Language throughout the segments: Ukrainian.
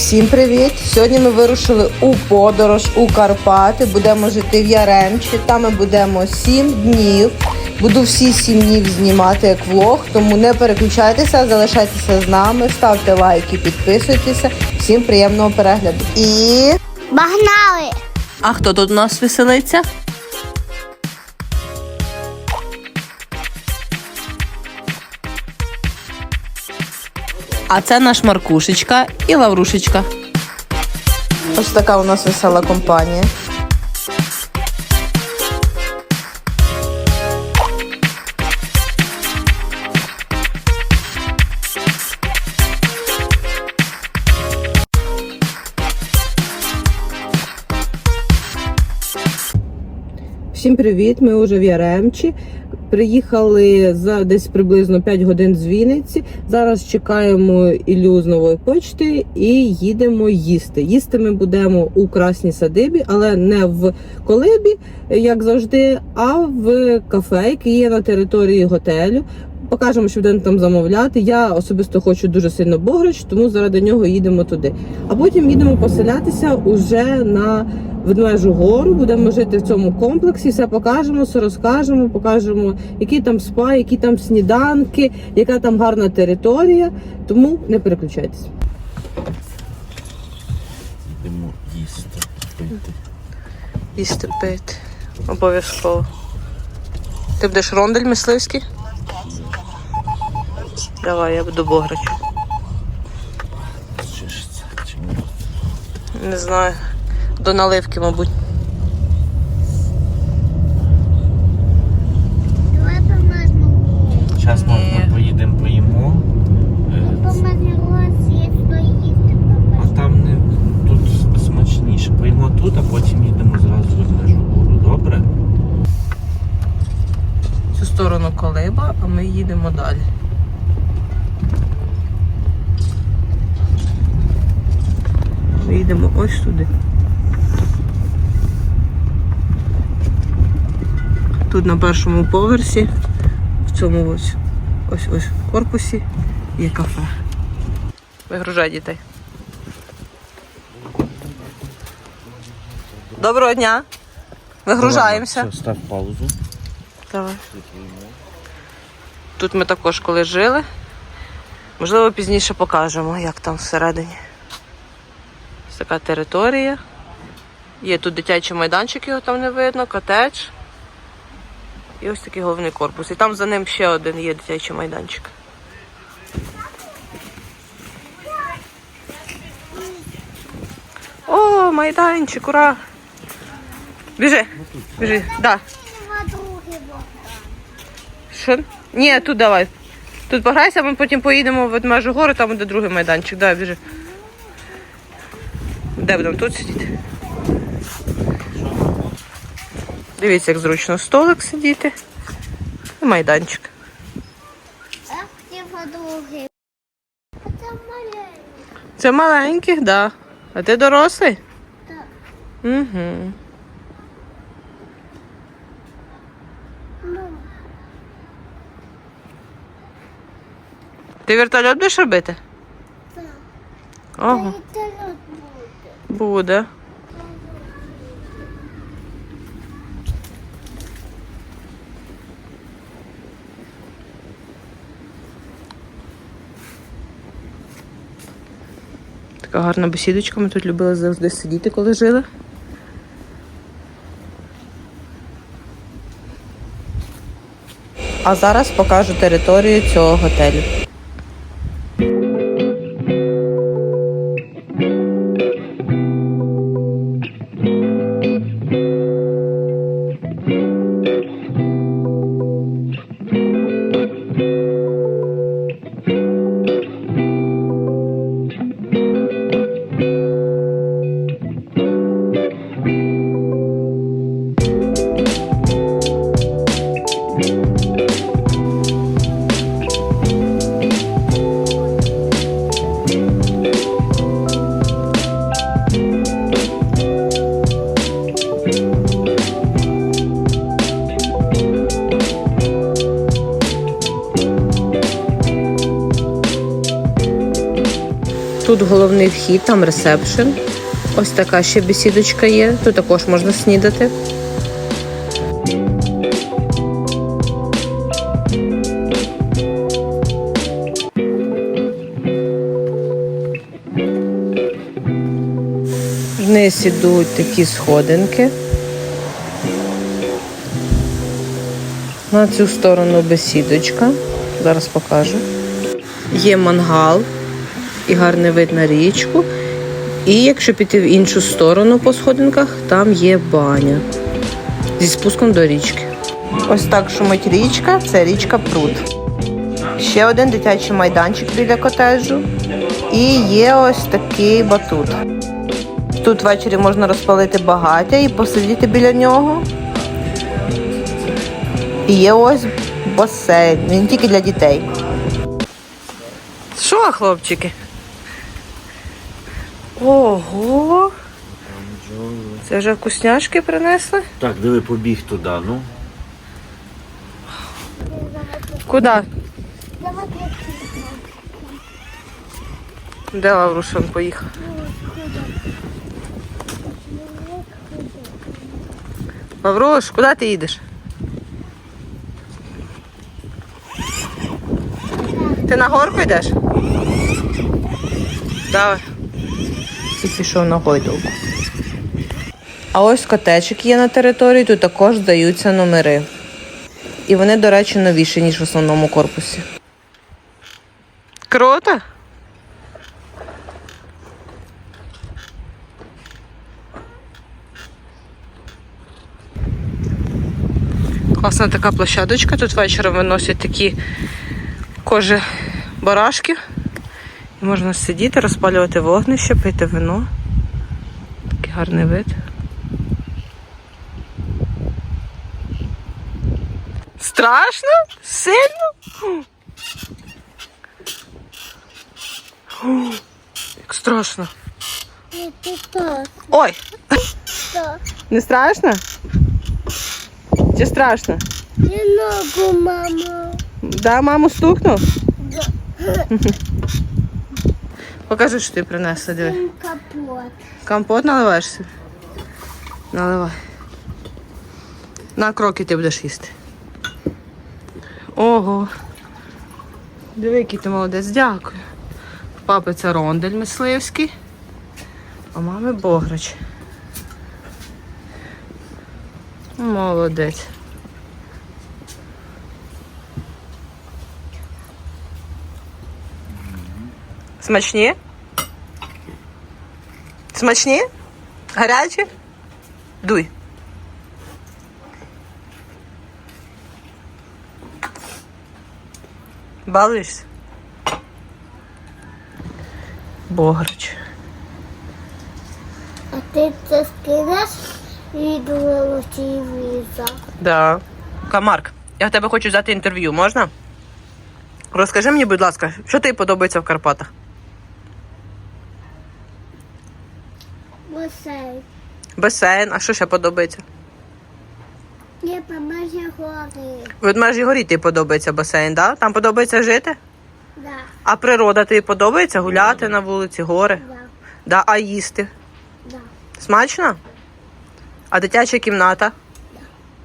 Всім привіт! Сьогодні ми вирушили у подорож у Карпати. Будемо жити в Яремчі. Там ми будемо 7 днів. Буду всі 7 днів знімати як влог, тому не переключайтеся, залишайтеся з нами, ставте лайки, підписуйтеся. Всім приємного перегляду. І Погнали! А хто тут у нас веселиться? А це наш Маркушечка і Лаврушечка. ось така у нас весела компанія. Всім привіт! Ми вже в Яремчі. Приїхали за десь приблизно 5 годин з Вінниці. Зараз чекаємо Ілю з нової почти і їдемо їсти. Їсти ми будемо у красній садибі, але не в колибі, як завжди, а в кафе, яке є на території готелю. Покажемо, що будемо там замовляти. Я особисто хочу дуже сильно бограч, тому заради нього їдемо туди. А потім їдемо поселятися уже на Ведмежу гору. Будемо жити в цьому комплексі. Все покажемо, все розкажемо, покажемо, які там спа, які там сніданки, яка там гарна територія. Тому не переключайтесь. Йдемо їсти. Пити. Їсти пити. Обов'язково. Ти будеш рондель мисливський? Давай, я буду бограч. Чи чи ні? Не знаю. До наливки, мабуть. Давай. Зараз ми поїдемо поїмо. Е, А там не тут смачніше. Поїмо тут, а потім їдемо зразу в межу гору. Добре? Цю сторону колиба, а ми їдемо далі. Ми їдемо ось туди. Тут на першому поверсі, в цьому ось ось ось корпусі є кафе. Вигружай дітей. Доброго дня. Вигружаємося. Все, став паузу. Давай. Тут ми також коли жили. Можливо, пізніше покажемо, як там всередині. Така територія. Є тут дитячий майданчик, його там не видно, котедж. І ось такий головний корпус. І там за ним ще один є дитячий майданчик. О, майданчик, ура! Біжи, біжи, да. Що? Ні, тут давай. Тут пограйся, ми потім поїдемо в Ведмежу гору, там буде другий майданчик. Давай, біжи. Де будемо тут сидіти? Дивіться, як зручно столик сидіти. І майданчик. Це маленький, так. Да. А ти дорослий? Так. Угу. Ти вертольот будеш робити? Так. Ого. Буде. Така гарна бесідочка. Ми тут любили завжди сидіти, коли жили. А зараз покажу територію цього готелю. Тут головний вхід, там ресепшн. Ось така ще бесідочка є. Тут також можна снідати. Вниз ідуть такі сходинки. На цю сторону бесідочка. Зараз покажу. Є мангал і гарний вид на річку. І якщо піти в іншу сторону по сходинках, там є баня зі спуском до річки. Ось так шумить річка, це річка Пруд. Ще один дитячий майданчик біля котеджу. І є ось такий батут. Тут ввечері можна розпалити багаття і посидіти біля нього. І є ось басейн, він тільки для дітей. Що, хлопчики? Ого! Це вже вкусняшки принесли? Так, диви, побіг туди, ну. Куди? Давай Де Лаврушин поїхав? Лавруш, куди ти їдеш? Ти на горку йдеш? Давай. І пішов на гойдалку. А ось котечик є на території, тут також здаються номери. І вони, до речі, новіші, ніж в основному корпусі. Круто? Класна така площадочка. Тут вечором виносять такі кожи барашки. Можна сидіти, розпалювати вогнище, пити вино. Такий гарний вид. Страшно? Сильно? О, Як страшно. Ой, не страшно? Чи страшно? Не ногу, мама. Да, маму стукнув? Да. Покажи, що ти принесла, диви. Там капот. Компот наливаєш собі? Наливай. На кроки ти будеш їсти. Ого. Диви, який ти молодець, дякую. В папи це рондель мисливський, а мами бограч. Молодець. Смачні? Смачні? Гарячі? Дуй. Балуєшся? Бограч. А ти це скинеш відео телевізор. Да. Камарк, я в тебе хочу взяти інтерв'ю, можна? Розкажи мені, будь ласка, що тобі подобається в Карпатах? Басейн. Басейн, а що ще подобається? Не поможе гори. В Ведмежій горі тобі подобається басейн, да? Там подобається жити? Да, А природа тобі подобається гуляти на вулиці, гори? да, Да, а їсти? да. Смачно? А дитяча кімната?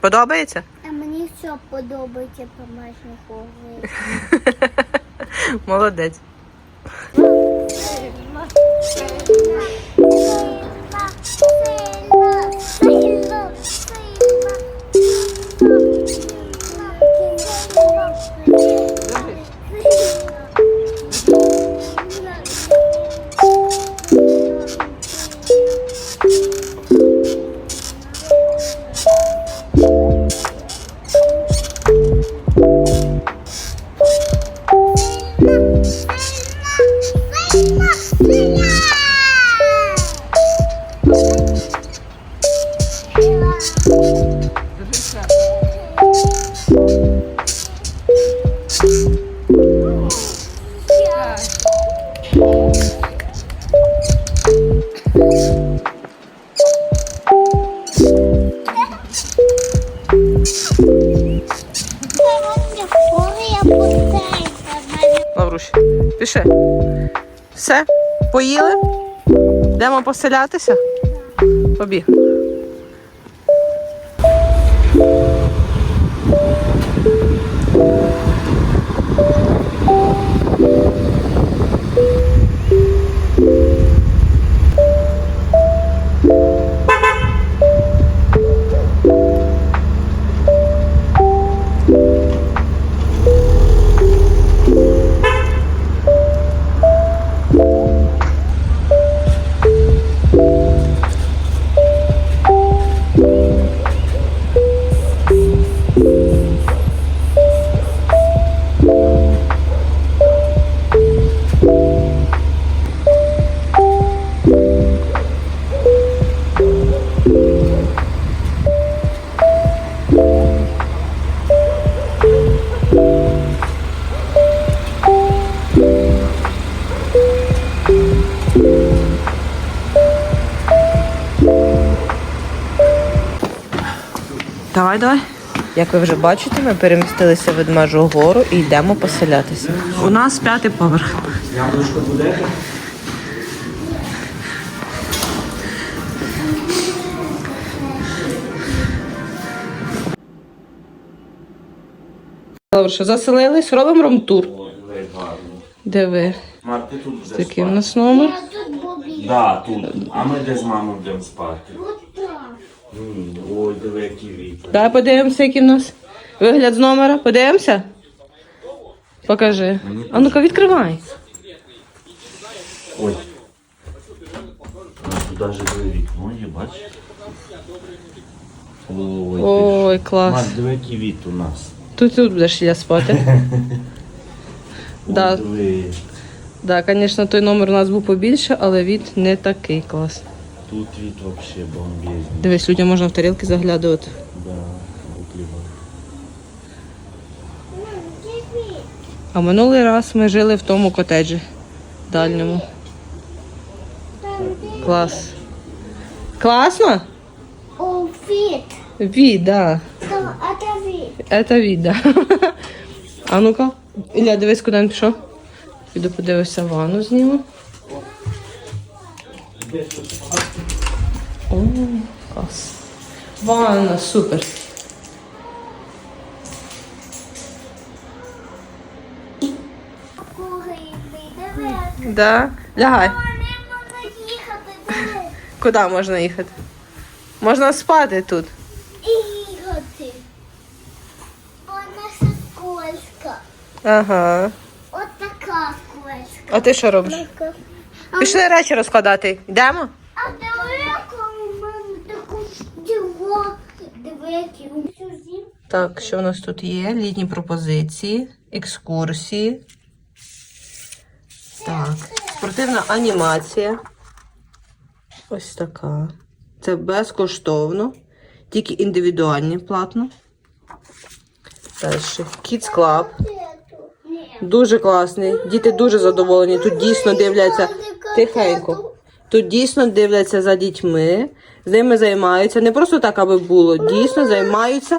Подобається? А мені все подобається помажні гори. Молодець. Лавруш. Все? Поїли? Йдемо поселятися? Побіг. Як ви вже бачите, ми перемістилися в Ведмежу гору і йдемо поселятися. У нас п'ятий поверх. Що заселились, робимо румтур. Ой, диви, гарно. Диви, Марк, ти тут будеш такий у спати? нас номер. Да, тут. А ми де з мамою будемо спати? М, Ой, диви, який вітер. Давай подивимося, який в нас вигляд з номера. Подивимося? Покажи. А ну-ка, відкривай. Ой. А тут диви вікно є, бачиш? Ой, Ой, ж. клас. Марк, диви, який віт у нас. Тут тут будеш я спати. Ой, диви. Так, звісно, той номер у нас був побільше, але від не такий клас. Тут віт вообще бомбезний. Дивись, людям можна в тарілки заглядувати. Да. А минулий раз ми жили в тому котеджі дальньому. Клас. Класно? О, фіт. Від, да. То, а це. Это від, да. А ну-ка. Ілля, дивись, куди він пішов. Піду подивися ванну зніму. О, клас. Ванна, супер. Кури, диви. Да. Лягай. Куди можна їхати? Можна спати тут. Їхати. Вона скользка. Ага. От така скользка. А ти що робиш? Пішли речі розкладати. Йдемо? А яка у мене таку діво. Диви, які у. Так, що у нас тут є? Літні пропозиції, екскурсії. Так, спортивна анімація. Ось така. Це безкоштовно, тільки індивідуальні платно. Далі. Kids Club. Дуже класний. Діти дуже задоволені. Тут дійсно дивляться тихенько. Тут дійсно дивляться за дітьми, з ними займаються. Не просто так, аби було. Дійсно займаються,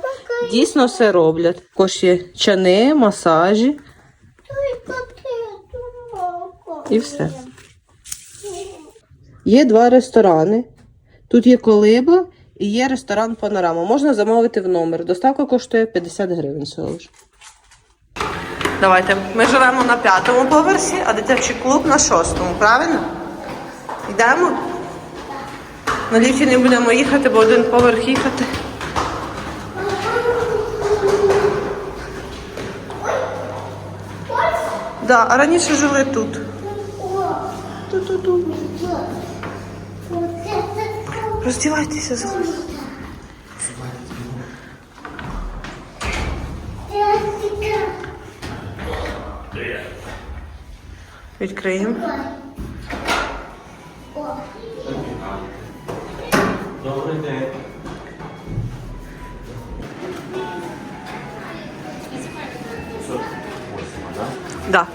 дійсно все роблять. Також є чани, масажі і все. Є два ресторани. Тут є колиба і є ресторан Панорама. Можна замовити в номер. Доставка коштує 50 гривень всього лиш. Давайте. Ми живемо на п'ятому поверсі, а дитячий клуб на шостому, правильно? Йдемо? На ліфті не будемо їхати, бо один поверх їхати. Да, а раніше жили тут. Роздівайтеся зараз. Відкриємо. Добрий день. Да?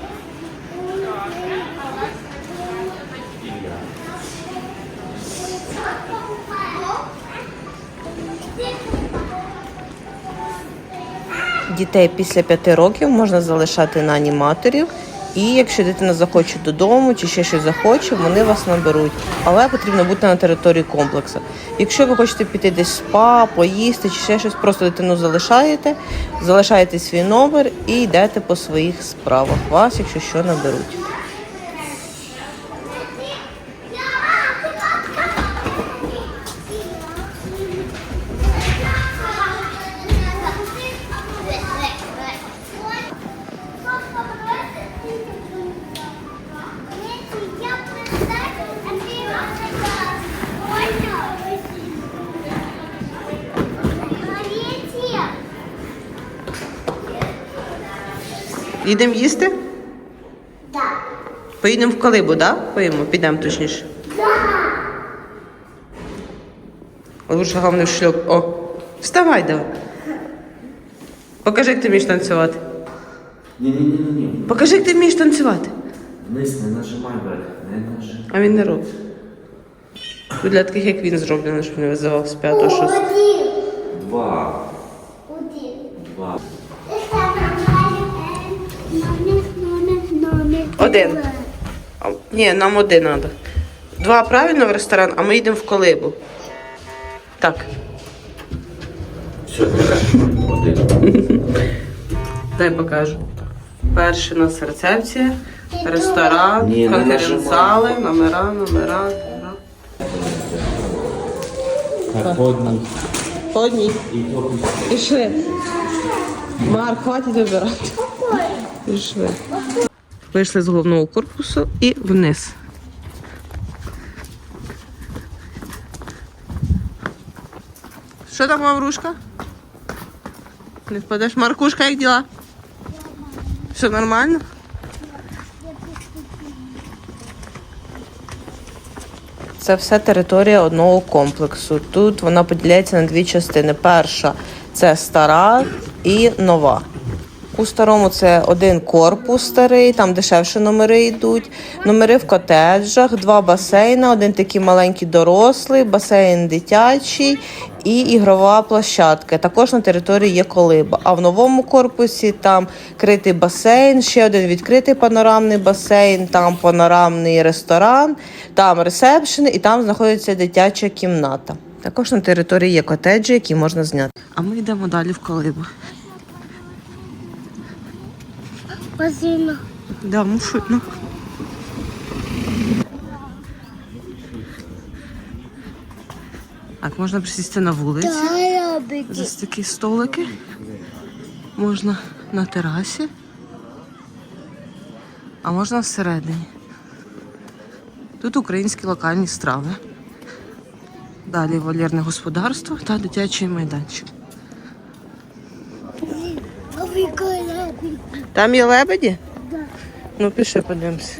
Дітей після п'яти років можна залишати на аніматорів І якщо дитина захоче додому чи ще щось захоче, вони вас наберуть. Але потрібно бути на території комплексу. Якщо ви хочете піти десь в спа, поїсти чи ще щось, просто дитину залишаєте, залишаєте свій номер і йдете по своїх справах. Вас, якщо що, наберуть. Їдемо їсти? Да. Поїдемо в Калибу, так? Да? Поїмо, підемо точніше. Лучше головне в шльоп. О, вставай давай. Покажи, як ти вмієш танцювати. Ні-ні-ні-ні. Покажи, як ти вмієш танцювати. Вниз не нажимай вверх, не нажимай. А він не робить. Тут для таких, як він зроблено, щоб не визивав з п'ятого шостого. Два. Один. А, Ні, нам один треба. Два правильно в ресторан, а ми йдемо в колибу. Так. Все, один. Дай покажу. Перший у нас рецепція, ресторан, Ні, не конференц-зали, номера, номера. номера. Так. По одній. Пішли. Марк, хватить вибирати. Пішли. Вийшли з головного корпусу і вниз. Що там, Маврушка? Не впадеш? Маркушка, як діла? Все нормально? Це все територія одного комплексу. Тут вона поділяється на дві частини. Перша це стара і нова. У старому це один корпус старий, там дешевше номери йдуть. Номери в котеджах, два басейни, один такий маленький дорослий, басейн дитячий і ігрова площадка. Також на території є колиба. А в новому корпусі там критий басейн, ще один відкритий панорамний басейн, там панорамний ресторан, там ресепшн і там знаходиться дитяча кімната. Також на території є котеджі, які можна зняти. А ми йдемо далі в колибу. Спасибо. Да, мушутно. Так, можна присісти на вулиці. Ось такі столики. Можна на терасі. А можна всередині. Тут українські локальні страви. Далі вольєрне господарство та дитячий майданчик. Там є лебеді? Ну, пішли подивимося.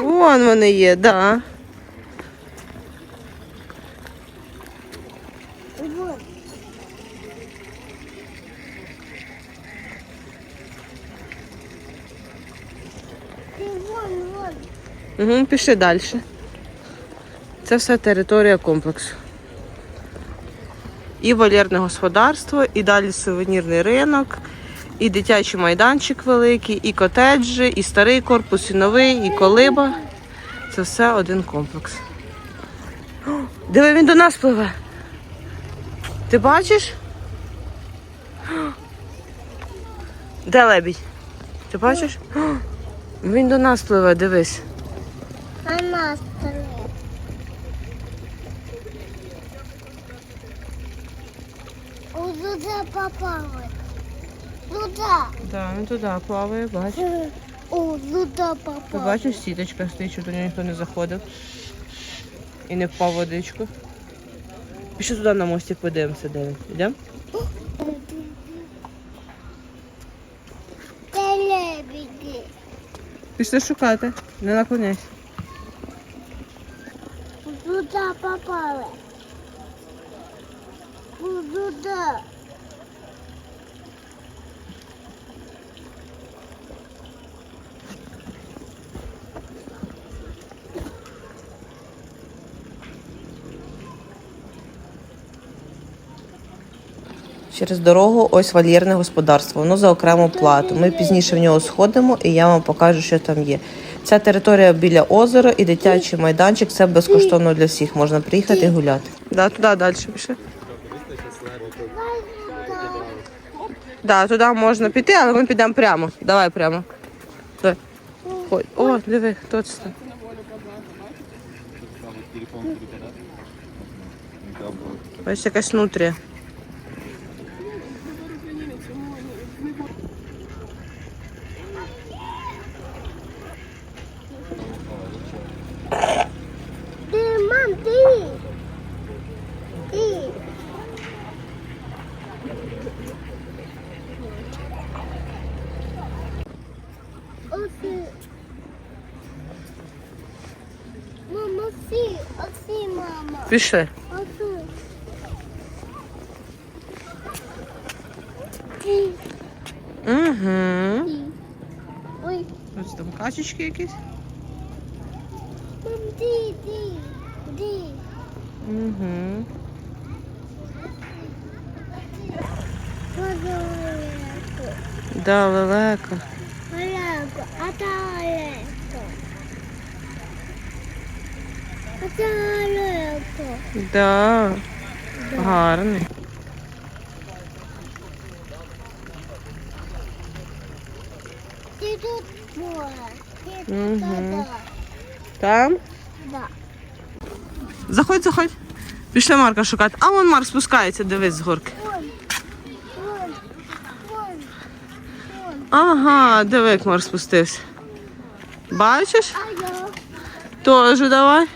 Вон вони є, да. Угу, пішли далі. Це все територія комплексу. І вольєрне господарство, і далі сувенірний ринок, і дитячий майданчик великий, і котеджі, і старий корпус, і новий, і колиба. Це все один комплекс. Диви, він до нас пливе. Ти бачиш? Де лебідь? Ти бачиш? Він до нас пливе, дивись. Она стоит. Вот туда попала. Туда. Так, він туди плаває, бач. О, туда Ти бачиш, сіточка стоїть, щоб до нього ніхто не заходив. І не впав в водичку. Пішли туди на мості подивимося, де він. Йдемо? Телебеди. Пішли шукати, не наклоняйся. Туда попала. Туда. Через дорогу ось вольєрне господарство. Воно за окрему плату. Ми пізніше в нього сходимо і я вам покажу, що там є. Ця територія біля озера і дитячий майданчик. Це безкоштовно для всіх. Можна приїхати і гуляти. Да, туди далі пішли. Да, туди можна піти, але ми підемо прямо. Давай прямо. Ой, о, диви, хто це там? Ось якась нутрія. Ти, мам, ти. Ти. Оси. Мама, осі, осі, мама. Пішли. Угу. Ой, Ось там качечки якісь. ти, ти. Ти. Угу. Да, лелека. Оленко, а та. Да. Гарний. Ти тут Мгм. да. Там? Да. Заходь, заходь. Пішли Марка шукати. А вон Марк спускається, дивись з горки. Ага, диви, як Марк спустився. Бачиш? Тоже давай.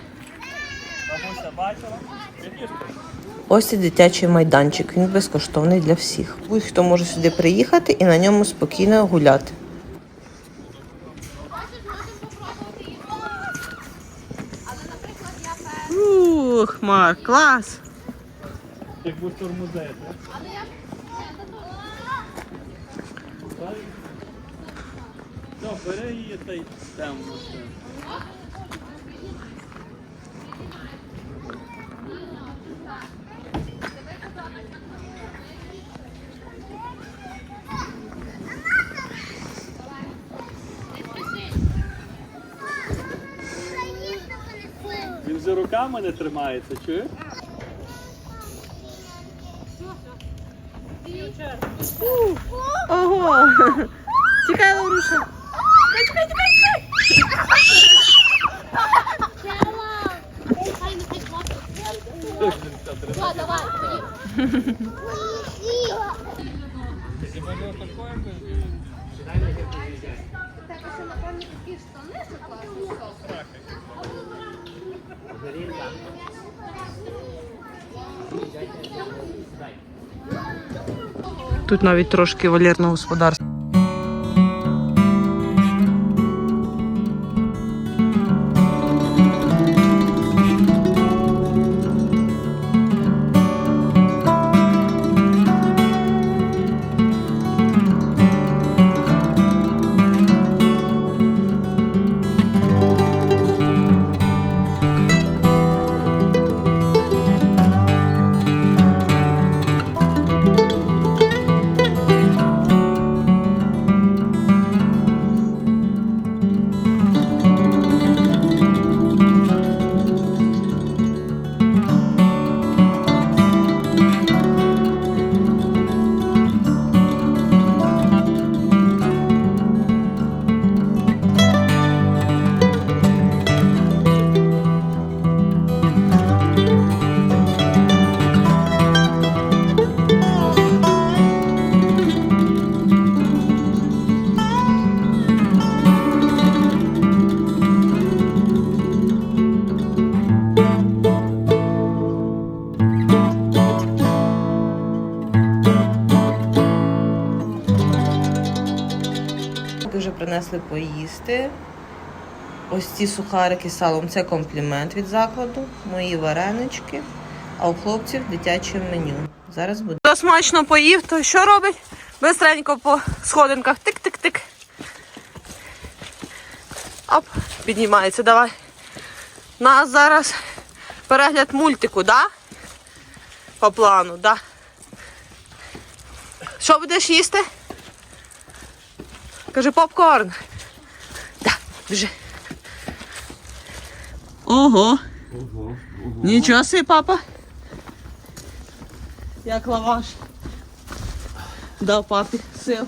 Ось і дитячий майданчик. Він безкоштовний для всіх. Будь-хто може сюди приїхати і на ньому спокійно гуляти. Ух, Марк, клас! Як будь тормозити. Все, бери її та й темно. Він вже руками не тримається, чуєш? Ого! Тікай, Лауруша! Тут навіть трошки вольєрного господарства. Принесли поїсти. Ось ці сухарики з салом це комплімент від закладу. Мої варенички, а у хлопців дитяче меню. Зараз буде. Хто смачно поїв, то що робить? Бистренько по сходинках. Тик-тик-тик. Оп, піднімається, давай. Нас зараз перегляд мультику, да? По плану, да? Що будеш їсти? Каже, попкорн. Так, біжи. Ого. Нічого собі, папа. Як лаваш. Дав папі сил.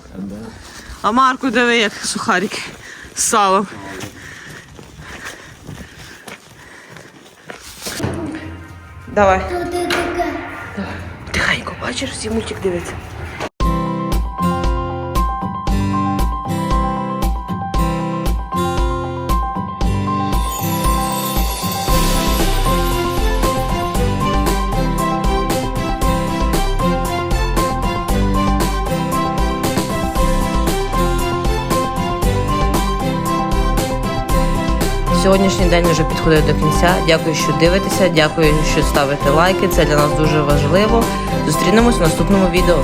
А Марку диви, як сухарики з салом. Давай. Тихенько, бачиш, всі мультик дивиться. Сьогоднішній день вже підходить до кінця. Дякую, що дивитеся. Дякую, що ставите лайки. Це для нас дуже важливо. Зустрінемось в наступному відео.